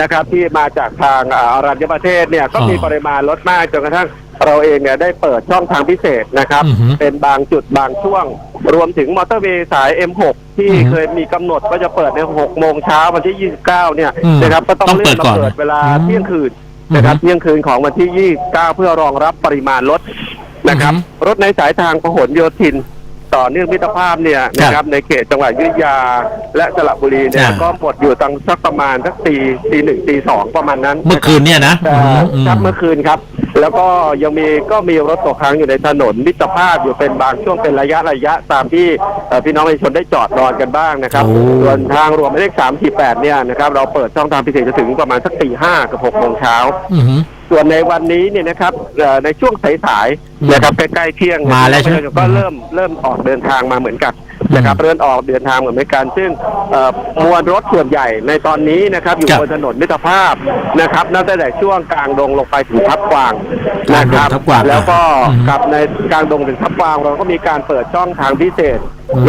นะครับ ที่มาจากทางอ่าอารัญญประเทศเนี่ยก็มีอ๋อปริมาณลดมากจนกระทั่งเราเองเนี่ยได้เปิดช่องทางพิเศษนะครับอือฮึเป็นบางจุดบางช่วง รวมถึงมอเตอร์เวย์สาย M6 ที่อือฮึเคยมีกำหนดว่าจะเปิดใน 6 โมงเช้าวันที่ 29 เนี่ยอืมนะครับก็ต้องต้องเลื่เปิอนดก่อนมาเปิดเวลาอืมเที่ยงคืนนะครับอือฮึเที่ยงคืนของวันที่ 29 เพื่อรองรับปริมาณรถนะครับอือฮึรถในสายทางพหลโยธิน ต่อเนื่องมิตรภาพเนี่ยนะครับในเขตจังหวัดอยุธยา และสระบุรีเนี่ยอ่าก็หมดอยู่ตั้งสักประมาณสักตีตีหนึ่งตีสองประมาณนั้น เมื่อคืนเนี่ยนะแต่อืมอืมครับเมื่อคืนครับ แล้วก็ยังมีก็มีรถตกค้างอยู่ในถนนมิตรภาพอยู่เป็นบางช่วงเป็นระยะระยะตามที่เอ่อพี่น้องประชาชนได้จอดนอนกันบ้างนะครับโอ้ส่วนทางรวมหมายเลขสามสี่แปดเนี่ยนะครับเราเปิดช่องทางพิเศษจะถึงประมาณสักตีห้ากับหกโมงเช้าอือหือ ส่วนในวันนี้เนี่ยนะครับเอ่อในช่วงสายอืมๆนะครับใกล้ๆเที่ยงมาแล้วใช่ไหม ก็เริ่มเริ่มออกเดินทางมาเหมือนกันนะครับเริ่มออกเดินทางเหมือนกัน ซึ่งเอ่อมวลรถส่วนใหญ่ในตอนนี้นะครับอยู่ครับบนถนนมิตรภาพนะครับนับตั้งแต่ช่วงกลางดงลงไปถึงทับกวางนะครับทับกวางแล้วก็อืมกับในกลางดงถึงทับกวางเราก็มีการเปิดช่องทางพิเศษ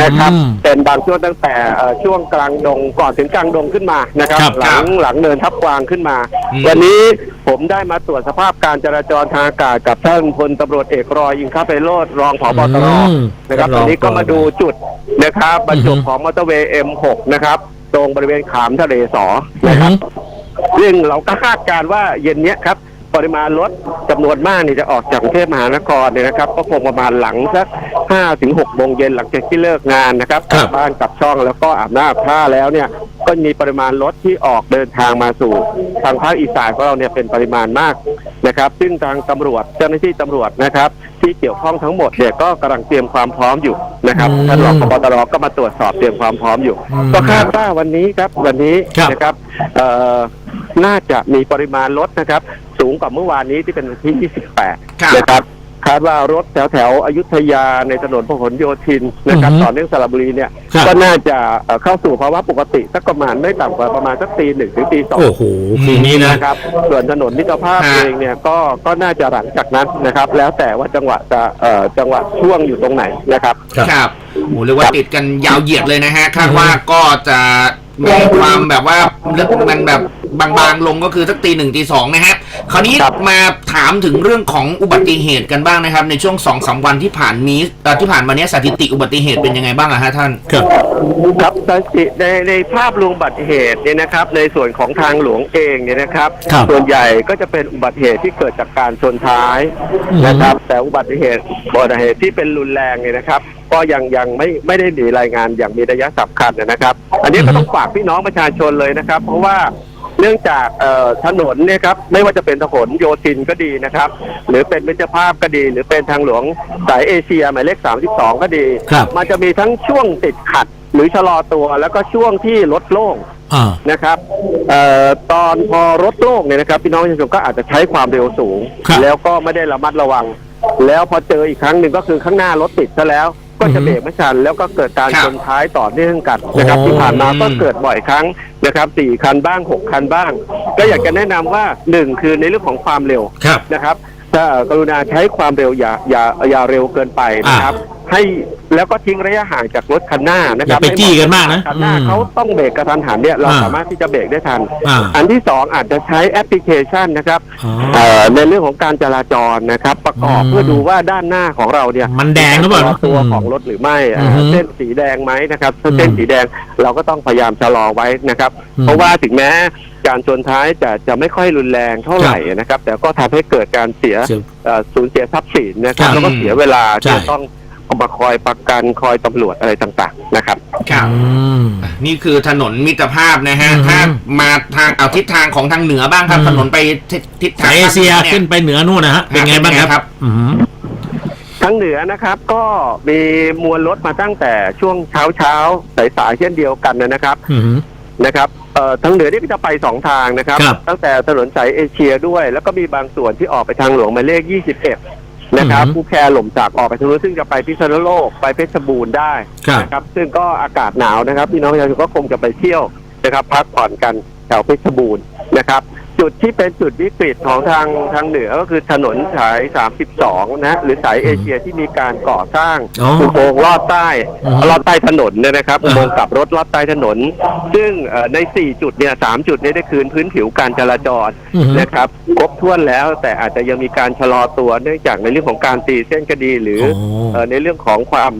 นะครับอืมเป็นบางช่วงตั้งแต่เอ่อช่วงกลางดงก่อนถึงกลางดงขึ้นมานะครับครับหลังหลังเนินทับกวางขึ้นมาอืมวันนี้ผมได้มาตรวจสภาพการจราจรทางอากาศกับท่านพลตำรวจเอกรอยอิงคาไปโรดรองผบตรอืมนะครับรตองอนนี้ก็มาดูจุดนะครับบรรจบอือฮึของมอเตอร์เวย์ M6 นะครับ ตรงบริเวณขามทะเลสออืนะอคหืรับอซึ่งเราก็คาดการณ์ว่าเย็นเนี้ยครับป ริมาณรถจำนวนมากนี่จะออกจากกรุงเทพมหานครเนี่ยนะครับ ก็คงประมาณหลังสักห้าถึงหกโมงเย็นหลังจากที่เลิกงานนะครับกครัลับบบ้านกลับช่องแล้วก็อาบน้ำอาบท่าแล้วเนี่ยก็มีปริมาณรถที่ออกเดินทางมาสู่ ทางภาคอีสานของเราเนี่ยเป็นปริมาณมากนะครับ ซึ่งทางตำรวจเจ้าหน้าที่ตำรวจนะครับ ที่เกี่ยวข้องทั้งหมดเนี่ยก็กำลังเตรียมความพร้อมอยู่นะครับอืมท่านรองพบตรก็มาตรวจสอบเตรียมความพร้อมอยู่ อืมก็คาดว่าวันนี้ครับวันนี้ครับ นะครับเอ่อน่าจะมีปริมาณรถนะครับ สูงกว่าเมื่อวานนี้ที่เป็นวันที่ 28 ครับ นะครับ คาดว่ารถแถวแถวๆอยุธยาในถนนพหลโยธินนะครับอือฮึต่อเนื่องสระบุรีเนี่ย ครับ ก็น่าจะเอ่อเข้าสู่ภาวะปกติสักประมาณไม่ต่ำกว่าประมาณสักตีหนึ่งถึงตีสองโอ้โหคืนนี้นะ นะครับ ส่วนถนนมิตรภาพฮะ เองเนี่ยก็ก็น่าจะหลังจากนั้นนะครับ แล้วแต่ว่าจังหวะจะเอ่อจังหวะช่วงอยู่ตรงไหนนะครับ ครับ ครับโอ้เรียกว่าติดกันยาวเหยียดเลยนะฮะคาดอืมว่าก็จะมีความแบบว่าลึกมันแบบ บางๆลงก็คือสักตีหนึ่งตีสองนะฮะคราวนี้ครับ มาถามถึงเรื่องของอุบัติเหตุกันบ้างนะครับ ในช่วงสองสามวันที่ผ่านนี้เอ่อที่ผ่านมาเนี้ยสถิติอุบัติเหตุเป็นยังไงบ้างอะฮะท่าน ครับ ครับสถิติในในภาพรวมอุบัติเหตุเนี่ยนะครับ ในส่วนของทางหลวงเองเนี่ยนะครับ ครับส่วนใหญ่ก็จะเป็นอุบัติเหตุที่เกิดจากการชนท้ายอืม นะครับ แต่อุบัติเหตุอุบัติเหตุที่เป็นรุนแรงเนี่ยนะครับ ก็ยังยังไม่ไม่ได้มีรายงานอย่างมีระยะสำคัญนะครับ อันนี้ก็ต้องฝากพี่น้องประชาชนเลยนะครับ เพราะว่า เนื่องจากเอ่อถนนเนี่ยครับไม่ว่าจะเป็นถนนโยธินก็ดีนะครับ หรือเป็นมิตรภาพก็ดี หรือเป็นทางหลวงสายเอเชียหมายเลข 32 ก็ดีครับมันจะมีทั้งช่วงติดขัดหรือชะลอตัวแล้วก็ช่วงที่รถโล่งอ่านะครับเอ่อตอนพอรถโล่งเนี่ยนะครับพี่น้องประชาชนก็อาจจะใช้ความเร็วสูงครับแล้วก็ไม่ได้ระมัดระวัง แล้วพอเจออีกครั้งหนึ่งก็คือข้างหน้ารถติดซะแล้ว ก็จะอือฮึเบรกไม่ทันแล้วก็เกิดการครับชนท้ายต่อเนื่องกันนะครับโอ้ที่ผ่านมาก็เกิดบ่อยครั้งนะครับสี่คันบ้างหกคันบ้าง ก็อยากจะแนะนำว่าหนึ่งคือในเรื่องของความเร็วครับนะครับถ้ากรุณาใช้ความเร็วอย่าอย่าอย่าเร็วเกินไปนะครับ ให้แล้วก็ทิ้งระยะห่างจากรถคันหน้านะคอย่ารับไปจี้กันมากนะคันหน้าอืมเขาต้องเบรกกระทันหันเนี่ยเราอ่าสามารถที่จะเบรกได้ทันอ่าอันที่สองอาจจะใช้แอปพลิเคชันนะครับอ๋อเอ่อในเรื่องของการจราจรนะครับ ประกอบอืมเพื่อดูว่าด้านหน้าของเราเนี่ย มันแดงหรือเปล่าชะตัวของรถหรือไม่อ่าอือฮึเส้นสีแดงไหมนะครับถ้าอืมเส้นสีแดงเราก็ต้องพยายามชะลอไว้นะครับอืมเพราะว่าถึงแม้การชนท้ายจะจะไม่ค่อยรุนแรงเท่าไหร่นะครับ แต่ก็ทำให้เกิดการเสียเสียเอ่อสูญเสียทรัพย์สินนะครับครับแล้วก็เสียเวลาใช่ที่ต้อง เอามาคอยประกันคอยตำรวจอะไรต่างๆนะครับ ครับ อืม นี่คือถนนมิตรภาพนะฮะ อืมถ้ามาทางเอาทิศทางของทางเหนือบ้างครับ อืม ถนนไปทิศทิศทาสางยเอเชียภาคหนืขึ้นไปเหนือนู่นนะฮะ เป็นไงบ้างครับ อืม ทั้งเหนือนะครับก็มีมวลรถมาตั้งแต่ช่วงเช้าเช้าๆสายๆเช่นเดียวกันนะครับอืม นะครับเอ่อทางเหนือนี่ก็จะไปสองทางนะครับ ครับ ตั้งแต่ถนนสายเอเชียด้วย แล้วก็มีบางส่วนที่ออกไปทางหลวงหมายเลข 21 นะครับอือฮึผู้แคร์หล่มจากออกไปทางนู้นซึ่งจะไปพิษณุโลกไปเพชรบูรณ์ได้ครับนะครับ ซึ่งก็อากาศหนาวนะครับพี่น้องประชาชนก็คงจะไปเที่ยวนะครับ พักผ่อนกันแถวเพชรบูรณ์นะครับ จุดที่เป็นจุดวิกฤตของทางทางเหนือก็คือถนนสาย 32 นะ หรือสายเอเชียที่มีการก่อสร้างอ๋ออุโมงค์ลอดใต้อือฮึลอดใต้ถนนเนี่ยนะครับอ่า อุโมงค์กลับรถลอดใต้ถนน ซึ่งเอ่อใน 4 จุดเนี่ย3จุดเนี้ได้คืนพื้นผิวการจราจรอืมนะครับครบถ้วนแล้วแต่อาจจะยังมีการชะลอตัวเนื่องจากในเรื่องของการตีเส้นคดีหรือโอ้เอ่อในเรื่องของความ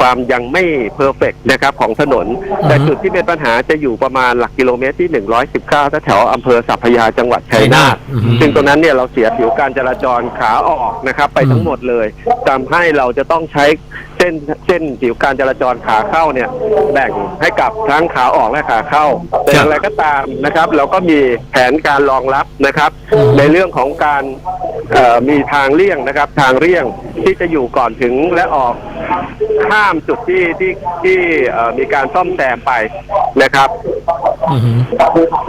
ความยังไม่เพอร์เฟกนะครับของถนน แต่อือฮึ จุดที่เป็นปัญหาจะอยู่ประมาณหลักกิโลเมตรที่ 119แถวๆอำเภอสัพพยาจังหวัดชัยนาทอือฮึซึ่งตรงนั้นเนี่ยเราเสียผิวการจราจรขาออกนะครับ ไปอืมทั้งหมดเลยทำให้เราจะต้องใช้เส้นเส้นผิวการจราจรขาเข้าเนี่ยแบ่งให้กับทั้งขาออกและขาเข้า แต่อย่างไรก็ตามนะครับ เราก็มีแผนการรองรับนะครับ ในเรื่องของการเอ่อมีทางเลี่ยงนะครับ ทางเลี่ยงที่จะอยู่ก่อนถึงและออกข้ามจุดที่ที่ที่เอ่อมีการซ่อมแซมไปนะครับอือหือ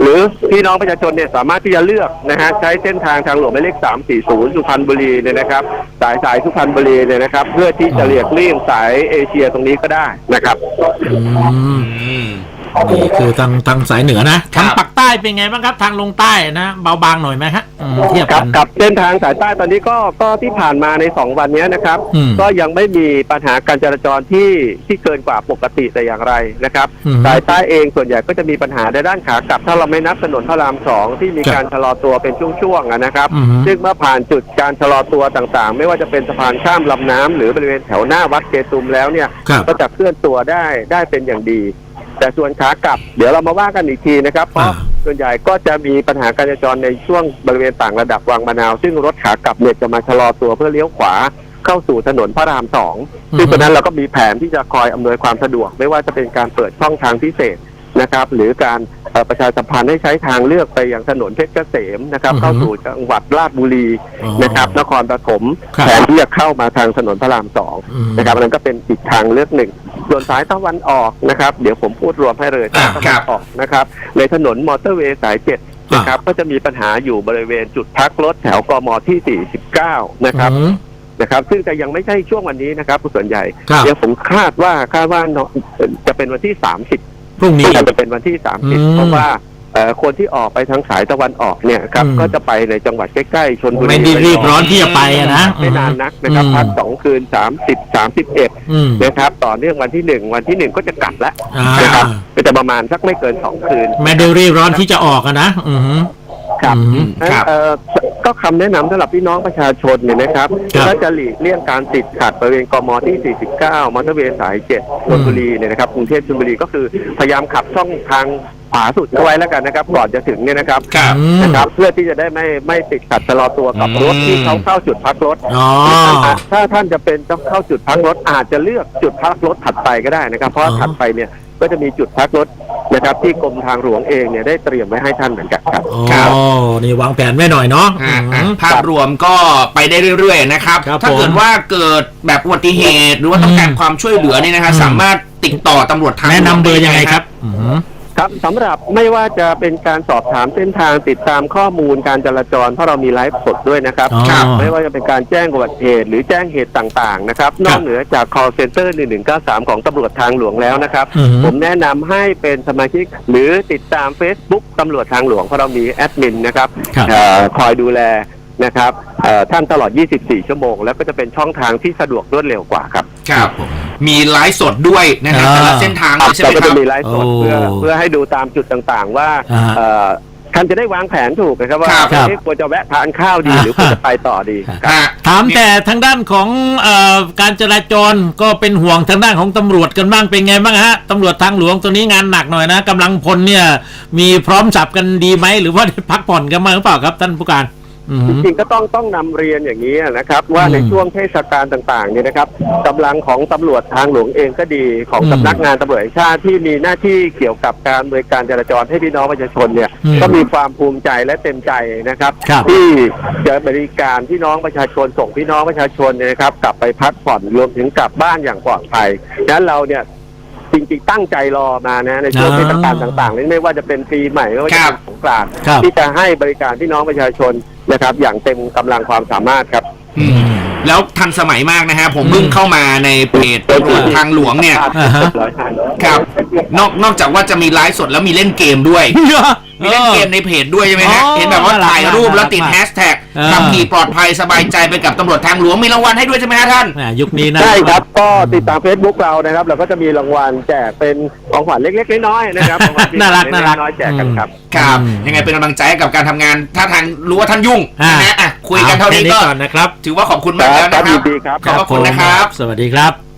หรือพี่น้องประชาชนเนี่ยสามารถที่จะเลือกนะฮะใช้เส้นทางทางหลวงหมายเลข340 สุพรรณบุรีเนี่ยนะครับ สายสายสุพรรณบุรีเนี่ยนะครับ เพื่อที่จะเลียกเลี่ยงสายเอเชียตรงนี้ก็ได้นะครับ อืมอืม นี่คือทางทางสายเหนือนะครัทางบปักใต้เป็นไงบ้างครับทางลงใต้นะเบาบางหน่อยไหมฮะอืมเทียบกักับน กับเส้นทางสายใต้ตอนนี้ก็ก็ที่ผ่านมาในสองวันเนี้ยนะครับ อืมก็ยังไม่มีปัญหาการจราจรที่ที่เกินกว่าปกติแต่อย่างไรนะครับ อืมสายใต้เองส่วนใหญ่ก็จะมีปัญหาในด้านขากลับ ถ้าเราไม่นับถนนพระรามสองที่มีครับการชะลอตัวเป็นช่วงๆอะนะครับ อือฮึ ซึ่งเมื่อผ่านจุดการชะลอตัวต่างๆ ไม่ว่าจะเป็นสะพานข้ามลำน้ำหรือบริเวณแถวหน้าวัดเกตุมแล้วเนี่ย ครับ ก็จะเคลื่อนตัวได้ได้เป็นอย่างดี แต่ส่วนขากลับ เดี๋ยวเรามาว่ากันอีกทีนะครับเพราะอ่าส่วนใหญ่ก็จะมีปัญหาการจราจรในช่วงบริเวณต่างระดับวังมะนาว ซึ่งรถขากลับเนี่ยจะมาชะลอตัวเพื่อเลี้ยวขวาเข้าสู่ถนนพระรามสองซึ่งตรงนั้นเราก็มีแผนที่จะคอยอำนวยความสะดวก ไม่ว่าจะเป็นการเปิดช่องทางพิเศษ นะครับ หรือการเอ่อประชาสัมพันธ์ให้ใช้ทางเลือกไปยังถนนเพชรเกษมนะครับอือฮึเข้าสู่จังหวัดราชบุรีอ๋อนะครับ นครปฐมครับแทนที่จะเข้ามาทางถนนพระรามสองอืมนะครับอันนั้นก็เป็นอีกทางเลือกหนึ่ง ส่วนสายตะวันออกนะครับ เดี๋ยวผมพูดรวมให้เลยอ่าสายตะครัวันบออกนะครับ ในถนนมอเตอร์เวย์สายเจ็ดนะครับก็จะมีปัญหาอยู่บริเวณจุดพักรถแถวกมที่ 49 นะครับอืมนะครับ ซึ่งจะยังไม่ใช่ช่วงวันนี้นะครับส่วนใหญ่ครับเดี๋ยวผมคาดว่าคาดว่าเนอะจะเป็นวันที่ 30 พรุ่งนี้ที่จะเป็นวันที่ อืม30 เพราะว่าเอ่อคนที่ออกไปทางสายตะวันออกเนี่ยครับอืม ก็จะไปในจังหวัดใกล้ๆชนบุรีไม่ได้รีบร้อนที่จะไปอะนะไม่นานนักนะครับอืมพักสองคืนสามสิบสามสิบเอ็ดอืมนะครับ ต่อเนื่องวันที่หนึ่งวันที่หนึ่งก็จะกลับแล้วอ่านะครับก็จะประมาณสักไม่เกินสองคืน ไม่ได้รีบร้อนที่จะออกอะนะอือหือ ครับอืมครับ เอ่อก็คำแนะนำสำหรับพี่น้องประชาชนเนี่ยนะครับครับ ถ้าจะหลีกเลี่ยงการติดขัดบริเวณกมที่ 49 มอเตอร์เวย์สาย7ชลบุรีเนี่ยนะครับกรุงเทพชลบุรีก็คือพยายามขับช่องทางขวาสุดเอาไว้แล้วกันนะครับ ก่อนจะถึงเนี่ยนะครับครับ อืม นะครับ เพื่อที่จะได้ไม่ไม่ติดขัดชะลอตัวกับอืมรถที่เขาเข้าจุดพักรถ อ๋อ ถ้าท่านจะเป็นต้องเข้าจุดพักรถอาจจะเลือกจุดพักรถถัดไปก็ได้นะครับ เพราะอ๋อถัดไปเนี่ยก็จะมีจุดพักรถ นะครับ ที่กรมทางหลวงเองเนี่ยได้เตรียมไว้ให้ท่านเหมือนกันครับ อ๋อครับ นี่วางแผนไว้หน่อยเนาะอ่าอือ่ามภาคพรับรวมก็ไปได้เรื่อยๆนะครับ ครับถ้าเกิดผมว่าเกิดแบบอุบัติเหตุหรือว่าต้องการอืมความช่วยเหลือเนี่ยนะฮะอืม สามารถติดต่อตำรวจทางแนะนำเบอร์หลวยังไงครับอืม ครับสำหรับไม่ว่าจะเป็นการสอบถามเส้นทางติดตามข้อมูลการจราจรเพราะเรามีไลฟ์สดด้วยนะครับอ๋อครับไม่ว่าจะเป็นการแจ้งอุบัติเหตุหรือแจ้งเหตุต่างๆนะครับนอกเหนือจาก call center 1193 ของตำรวจทางหลวงแล้วนะครับ อืมผมแนะนำให้เป็นสมาชิกหรือติดตาม Facebook ตำรวจทางหลวงเพราะเรามีแอดมินนะครับ ครับ เอ่อคอยดูแลนะครับเอ่อท่านตลอด 24 ชั่วโมง แล้วก็จะเป็นช่องทางที่สะดวกรวดเร็วกว่าครับ ครับมี ไลฟ์สดด้วยนะครับอ่าแต่ละเส้นทางเลยใช่ไหเรามก็ครัจะบมีไลฟ์สดโอ้เพื่อเพื่อให้ดูตามจุดต่างๆ ว่าอ่าเอ่อท่านจะได้วางแผนถูกนะครับว่าครับ เอ๊ะควรจะแวะทานข้าวดีอ่าหรือควรจะไปต่อดีครับอ่าถามแต่ทางด้านของเอ่อการจราจรก็เป็นห่วงทางด้านของตำรวจกันบ้างเป็นไงบ้างฮะตำรวจทางหลวงตัวนี้งานหนักหน่อยนะกำลังพลเนี่ย มีพร้อมสับกันดีไหมหรือว่าได้พักผ่อนกันมางหรือเปล่าครับท่านผู้การอืม จริงๆก็ต้องต้องนำเรียนอย่างนี้นะครับ ว่าอืมในช่วงเทศกาลต่างๆเนี่ยนะครับกำลังของตำรวจทางหลวงเองก็ดีของอืมสำนักงานตำรวจแห่งชาติที่มีหน้าที่เกี่ยวกับการบริการจราจรให้พี่น้องประชาชนเนี่ยอืมก็มีความภูมิใจและเต็มใจนะครับครับ ที่จะบริการพี่น้องประชาชนส่งพี่น้องประชาชนเนี่ยนะครับ กลับไปพักผ่อนรวมถึงกลับบ้านอย่างปลอดภัยดังนั้นเราเนี่ยจ ริงๆตั้งใจรอมานะในช่วงอ่าเทศกาลต่างๆนี่ไม่ว่าจะเป็นปีใหม่ไม่ว่าจะครัเป็บนสงกรานต์ครับ ที่จะให้บริการพี่น้องประชาชนนะครับ อย่างเต็มกำลังความสามารถครับ อืมแล้วทันสมัยมากนะฮะ ผมเพิ่งเข้ามาในเพจตำรวจทางหลวงเนี่ย อ่าฮะ ครับ นอกนอกจากว่าจะมีไลฟ์สดแล้วมีเล่นเกมด้วย มีเล่นเออเกมในเพจด้วยใช่ไหมฮะ อ๋อเห็นแบบว่าน่ารักถ่ายรูปแล้วติดน่ารักแฮชแท็กเออ ขับขี่ปลอดภัยสบายใจไปกับตำรวจทางหลวงมีรางวัลให้ด้วยใช่ไหมฮะท่าน แหมยุคนี้นะ ใช่ครับ ก็ติดตาม Facebook เรานะครับ เราก็จะมีรางวัลแจกเป็นของขวัญเล็กๆน้อยๆนะครับของขวัญน่ารักเล็น่ารักๆน้อยๆแจกกันครับ ครับ อืมยังไงเป็นกำลังใจให้กับการทำงาน ถ้าทางรู้ว่าท่านยุ่งอ่า นะฮะอะคุยกันเท่านี้อแค่ก็ ก่อนนะครับ ถือว่าขอบคุณมากแล้วนะคครัรับบ ยินดีครับ ขอบพระคุณนะครับสวัสดีครับ